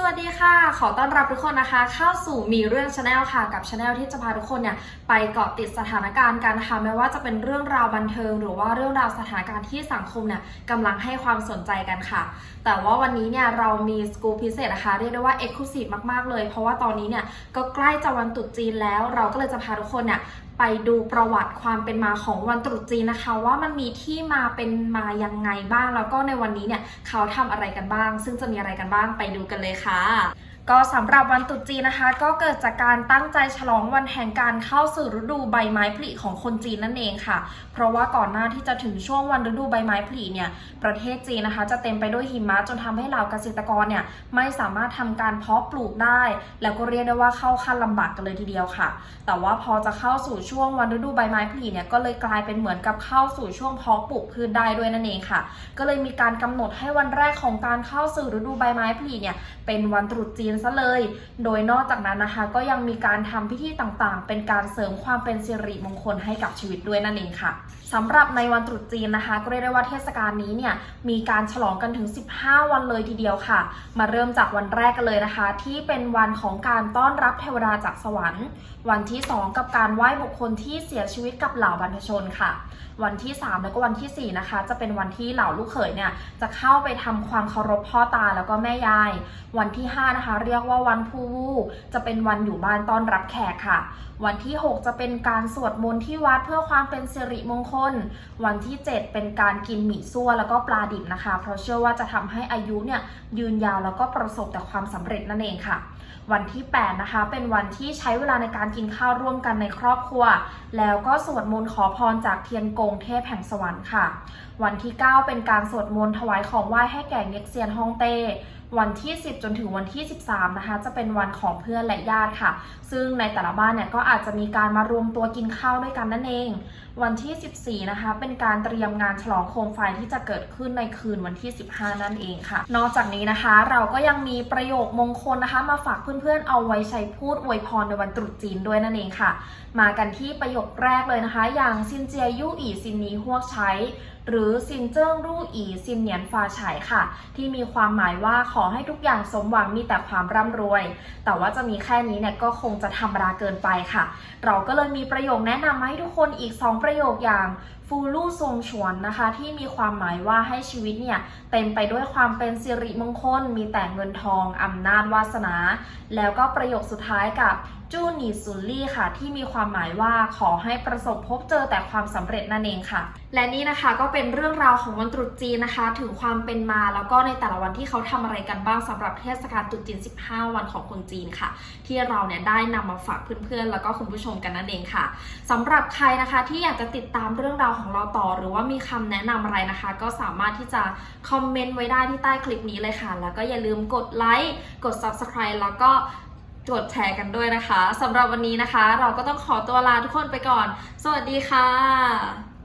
สวัสดีค่ะ ขอต้อนรับทุกคนนะคะ เข้าสู่มีเรื่องชาแนลค่ะ กับชาแนลที่จะพาทุกคนเนี่ยไปเกาะติดสถานการณ์กันค่ะไม่ว่าจะเป็นเรื่องราวบันเทิง หรือว่าเรื่องราวสถานการณ์ที่สังคมเนี่ยกำลังให้ความสนใจกันค่ะ แต่ว่าวันนี้เนี่ยเรามีสกู๊ปพิเศษนะคะเรียกได้ว่าเอ็กซ์คลูซีฟมากๆเลย เพราะว่าตอนนี้เนี่ยก็ใกล้จะวันตรุษจีนแล้ว เราก็เลยจะพาทุกคนเนี่ย ไปดูประวัติความเป็นมาของวันตรุษจีนนะคะ ว่ามันมีที่มาเป็นมายังไงบ้าง แล้วก็ในวันนี้เนี่ยเขาทำอะไรกันบ้าง ซึ่งจะมีอะไรกันบ้างไปดูกันเลยค่ะ ก็สำหรับวันตรุษจีนนะคะ ก็เกิดจากการตั้งใจฉลองวันแห่งการเข้าสู่ฤดูใบไม้ผลิของคนจีนนั่นเองค่ะ เพราะว่าก่อนหน้าที่จะถึงช่วงวันฤดูใบไม้ผลิเนี่ยประเทศจีนนะคะ จะเต็มไปด้วยหิมะจนทำให้เหล่าเกษตรกรเนี่ยไม่สามารถทำการเพาะปลูกได้ แล้วก็เรียกได้ว่าเข้าขั้นลำบากกันเลยทีเดียวค่ะ แต่ว่าพอจะเข้าสู่ช่วงวันฤดูใบไม้ผลิเนี่ยก็เลยกลายเป็นเหมือนกับเข้าสู่ช่วงเพาะปลูกพืชได้ด้วยนั่นเองค่ะ ก็เลยมีการกำหนดให้วันแรกของการเข้าสู่ฤดูใบไม้ผลิเนี่ยเป็นวันตรุษจีนซะเลย โดยนอกจากนั้นนะคะ ก็ยังมีการทำพิธีต่างๆ เป็นการเสริมความเป็นสิริมงคลให้กับชีวิตด้วยนั่นเองค่ะสำหรับในวันตรุษจีนนะคะ ก็เรียกได้ว่าเทศกาลนี้เนี่ยมีการฉลองกันถึง 15 วันเลยทีเดียวค่ะ มาเริ่มจากวันแรกกันเลยนะคะ ที่เป็นวันของการต้อนรับเทวดาจากสวรรค์ วันที่ 2 กับการไหว้บุคคลที่เสียชีวิตกับเหล่าบรรพชนค่ะ วันที่ 3 แล้วก็วันทีสี่4 นะคะ จะเป็นวันที่เหล่าลูกเขยเนี่ยจะเข้าไปทำความเคารพพ่อตาแล้วก็แม่ยาย วันที่ 5 นะคะเรียกว่าวันผู้วู้จะเป็นวันอยู่บ้านต้อนรับแขกค่ะ วันที่ 6 จะเป็นการสวดมนต์ที่วัดเพื่อความเป็นสิริมงคล วันที่ 7 เป็นการกินหมี่ซั่วแล้วก็ปลาดิบนะคะ เพราะเชื่อว่าจะทำให้อายุเนี่ยยืนยาวแล้วก็ประสบแต่ความสำเร็จนั่นเองค่ะ วันที่ 8 นะคะ เป็นวันที่ใช้เวลาในการกินข้าวร่วมกันในครอบครัว แล้วก็สวดมนต์ขอพรจากเทียนกงเทพแห่งสวรรค์ค่ะ วันที่ 9 เป็นการสวดมนต์ถวายของไหว้ให้แก่เง็กเซียนฮ่องเต้ วันที่ 10 จนถึงวันที่ 13 นะคะ จะเป็นวันของเพื่อนและญาติค่ะ ซึ่งในแต่ละบ้านเนี่ยก็อาจจะมีการมารวมตัวกินข้าวด้วยกันนั่นเอง วันที่ 14 นะคะ เป็นการเตรียมงานฉลองโคมไฟที่จะเกิดขึ้นในคืนวันที่ 15 นั่นเองค่ะ นอกจากนี้นะคะ เราก็ยังมีประโยคมงคลนะคะ มาฝากเพื่อนๆ เอาไว้ใช้พูดอวยพรในวันตรุษจีนด้วยนั่นเองค่ะ มากันที่ประโยคแรกเลยนะคะ อย่างซินเจียยู่อีซินนีฮวกใช้ หรือซินเจิ้งรู่อีซินเหนียนฟาฉายค่ะ ที่มีความหมายว่าขอให้ทุกอย่างสมหวังมีแต่ความร่ำรวย แต่ว่าจะมีแค่นี้เนี่ยก็คงจะธรรมดาเกินไปค่ะ เราก็เลยมีประโยคแนะนำมาให้ทุกคนอีก 2 ประโยคอย่างฟูลู่ทรงฉวนนะคะ ที่มีความหมายว่าให้ชีวิตเนี่ยเต็มไปด้วยความเป็นสิริมงคล มีแต่เงินทองอำนาจวาสนา แล้วก็ประโยคสุดท้ายกับจูนีซุลลี่ค่ะ ที่มีความหมายว่าขอให้ประสบพบเจอแต่ความสำเร็จนั่นเองค่ะ และนี่นะคะก็เป็นเรื่องราวของวันตรุษจีนนะคะ ถึงความเป็นมาแล้วก็ในแต่ละวันที่เขาทำอะไรกันบ้างสำหรับเทศกาลตรุษจีน 15 วันของคนจีนค่ะ ที่เราเนี่ยได้นำมาฝากเพื่อนๆ แล้วก็คุณผู้ชมกันนั่นเองค่ะสำหรับใครนะคะที่อยากจะติดตามเรื่องราวของเราต่อ หรือว่ามีคำแนะนำอะไรนะคะ ก็สามารถที่จะคอมเมนต์ไว้ได้ที่ใต้คลิปนี้เลยค่ะ แล้วก็อย่าลืมกดไลค์กด subscribe แล้วก็กดแชร์กันด้วยนะคะสำหรับวันนี้นะคะ เราก็ต้องขอตัวลาทุกคนไปก่อน สวัสดีค่ะ